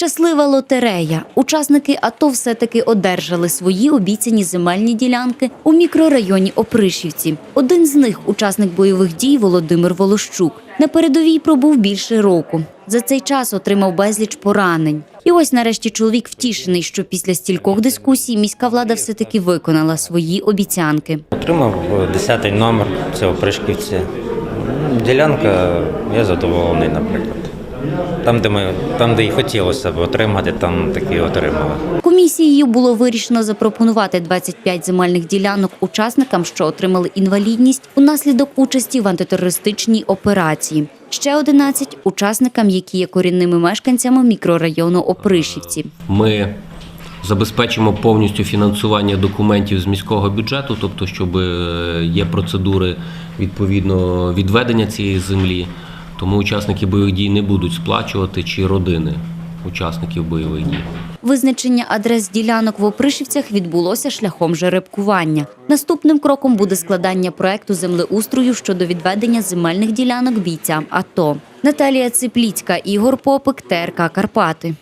Щаслива лотерея. Учасники АТО все-таки одержали свої обіцяні земельні ділянки у мікрорайоні Опришівці. Один з них учасник бойових дій Володимир Волощук. На передовій пробув більше року. За цей час отримав безліч поранень. І ось нарешті чоловік втішений, що після стількох дискусій міська влада все-таки виконала свої обіцянки. Отримав 10 номер, це у Пришківці. М, Ділянка, я задоволений, наприклад. Там, де ми, там, де і хотілося б отримати, там таки отримали. Комісією було вирішено запропонувати 25 земельних ділянок учасникам, що отримали інвалідність унаслідок участі в антитерористичній операції. Ще 11 – учасникам, які є корінними мешканцями мікрорайону Опришівці. Ми забезпечимо повністю фінансування документів з міського бюджету, тобто, щоб е, є процедури відповідно відведення цієї землі. Тому учасники бойових дій не будуть сплачувати чи родини учасників бойових дій. Визначення адрес ділянок в Опришівцях відбулося шляхом жеребкування. Наступним кроком буде складання проекту землеустрою щодо відведення земельних ділянок бійцям АТО. Наталія Ципліцька, Ігор Попик, ТРК Карпати.